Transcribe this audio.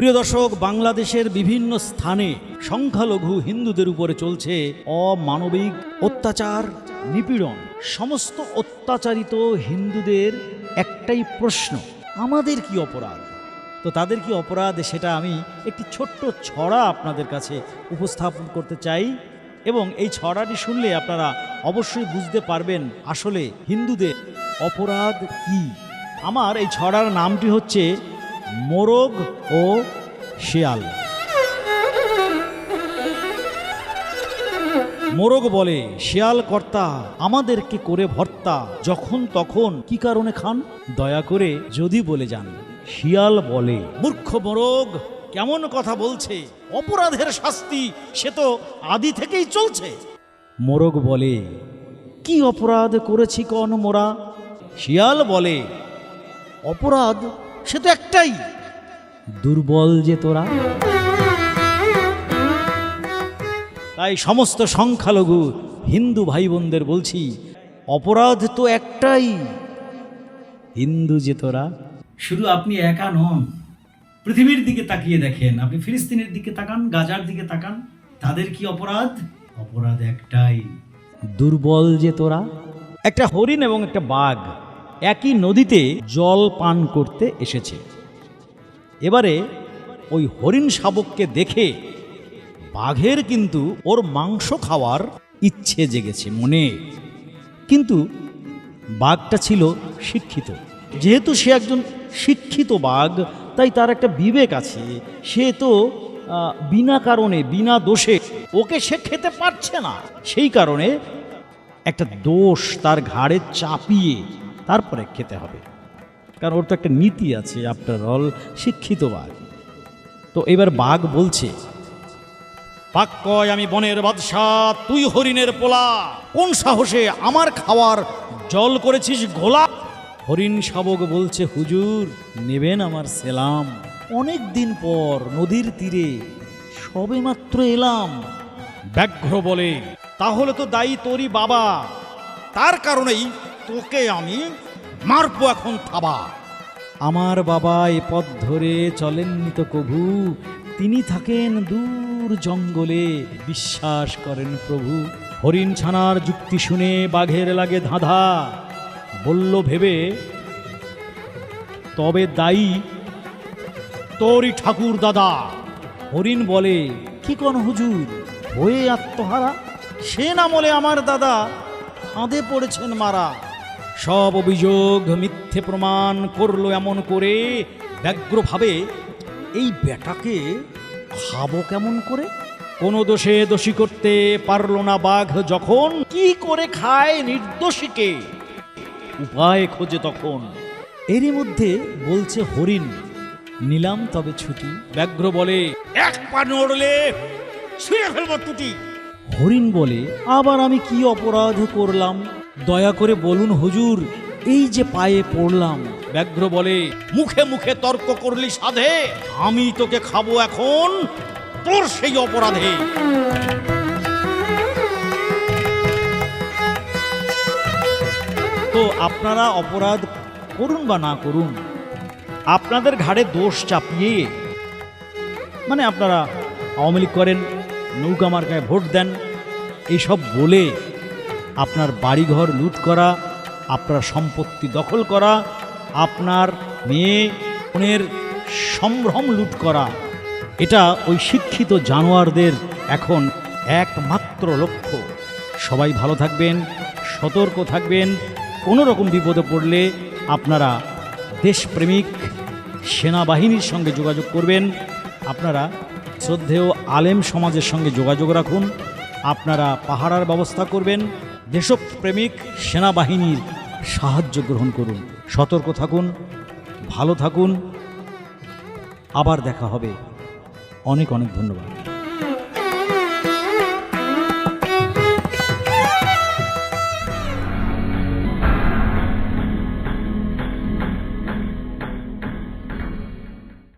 প্রিয় দর্শক, বাংলাদেশের বিভিন্ন স্থানে সংখ্যালঘু হিন্দুদের উপরে চলছে অমানবিক অত্যাচার, নিপীড়ন। সমস্ত অত্যাচারিত হিন্দুদের একটাই প্রশ্ন, আমাদের কি অপরাধ? তো তাদের কি অপরাধ সেটা আমি একটি ছোট্ট ছড়া আপনাদের কাছে উপস্থাপন করতে চাই এবং এই ছড়াটি শুনলে আপনারা অবশ্যই বুঝতে পারবেন আসলে হিন্দুদের অপরাধ কি। আমার এই ছড়ার নামটি হচ্ছে মোরগ ও শিয়াল। মোরগ বলে, শিয়াল কর্তা আমাদেরকে করে ভর্তা? যখন তখন কি কারণে খান? দয়া করে যদি বলে যান। শিয়াল বলে, মূর্খ মোরগ, কেমন কথা বলছে? অপরাধের শাস্তি সে তো আদি থেকেই চলছে। মোরগ বলে, কি অপরাধ করেছি কন মোরা? শিয়াল বলে, অপরাধ সে তো একটাই। দুর্বল যে তোরা। তাই সমস্ত সংখ্যালঘু হিন্দু ভাই বোনদের বলছি অপরাধ তো একটাই। হিন্দু যে তোরা। শুধু আপনি একা নন পৃথিবীর দিকে তাকিয়ে দেখেন। আপনি ফিলিস্তিনের দিকে তাকান গাজার দিকে তাকান তাদের কি অপরাধ? অপরাধ একটাই। দুর্বল যে তোরা। একটা হরিণ এবং একটা বাঘ। একই নদীতে জল পান করতে এসেছে। এবারে ওই হরিণ শাবককে দেখে বাঘের কিন্তু ওর মাংস খাওয়ার ইচ্ছে জেগেছে মনে। কিন্তু বাঘটা ছিল শিক্ষিত। যেহেতু সে একজন শিক্ষিত বাঘ, তাই তার একটা বিবেক আছে। সে তো বিনা কারণে, বিনা দোষে ওকে সে খেতে পারছে না। সেই কারণে একটা দোষ তার ঘাড়ে চাপিয়ে তারপরে খেতে হবে। কারণ ওর তো একটা নীতি আছে আফটার অল শিক্ষিত বাঘ। তো এবার বাঘ বলছে, বাঘ কয়, আমি বনের বাদশাহ, তুই হরিণের পোলা, কোন সাহসে আমার খাওয়ার জল করেছিস ঘোলা? হরিণ শাবক বলছে, হুজুর, নেবেন আমার সেলাম। অনেক দিন পর নদীর তীরে সবে মাত্র এলাম। ব্যাঘ্র বলে, তাহলে তো দায়ী তোরই বাবা। তার কারণেই তোকে আমি মারবো এখন থাবা। আমার বাবা এ পথ ধরে চলেননি তো কভু। তিনি থাকেন দূর জঙ্গলে, বিশ্বাস করেন প্রভু। হরিণ ছানার যুক্তি শুনে বাঘের লাগে ধাঁধা। বলল, ভেবে, তবে দায়ী তোরই ঠাকুর দাদা। হরিণ বলে, কি কোন হুজুর? হয়ে আত্মহারা? সে না বলে আমার দাদা ফাঁদে পড়েছেন মারা। সব অভিযোগ মিথ্যে প্রমাণ করল এমন করে ব্যগ্রভাবে এই বেটাকে খাব কেমন করে? কোনো দোষে দোষী করতে পারল না বাঘ যখন। কি করে খায় নির্দোষীকে? উপায় খোঁজে তখন। এরই মধ্যে বলছে হরিণ, নিলাম তবে ছুটি। ব্যাঘ্র বলে, এক পা নড়লে ছুঁয়ে ফেলব টুটি। হরিণ বলে, আবার আমি কি অপরাধ করলাম? দয়া করে বলুন হুজুর, এই যে পায়ে পড়লাম। ব্যাঘ্র বলে, মুখে মুখে তর্ক করলি সাধে, আমি তোকে খাব এখন, তোর সেই অপরাধে। তো আপনারা অপরাধ করুন বা না করুন, আপনাদের ঘাড়ে দোষ চাপিয়ে মানে আপনারা আওয়ামী লীগ করেন, নৌকা মার্কায় ভোট দেন এইসব বলে আপনার বাড়িঘর লুট করা, আপনার সম্পত্তি দখল করা, আপনার মেয়ে বোনের সম্ভ্রম লুট করা। এটা ওই শিক্ষিত জানোয়ারদের এখন একমাত্র লক্ষ্য। সবাই ভালো থাকবেন, সতর্ক থাকবেন, কোনো রকম বিপদে পড়লে আপনারা দেশপ্রেমিক সেনাবাহিনীর সঙ্গে যোগাযোগ করবেন। আপনারা শ্রদ্ধেয় আলেম সমাজের সঙ্গে যোগাযোগ রাখুন। আপনারা পাহারার ব্যবস্থা করবেন। দেশপ্রেমিক সেনাবাহিনীর সাহায্য গ্রহণ করুন, সতর্ক থাকুন, ভালো থাকুন। আবার দেখা হবে। অনেক অনেক ধন্যবাদ।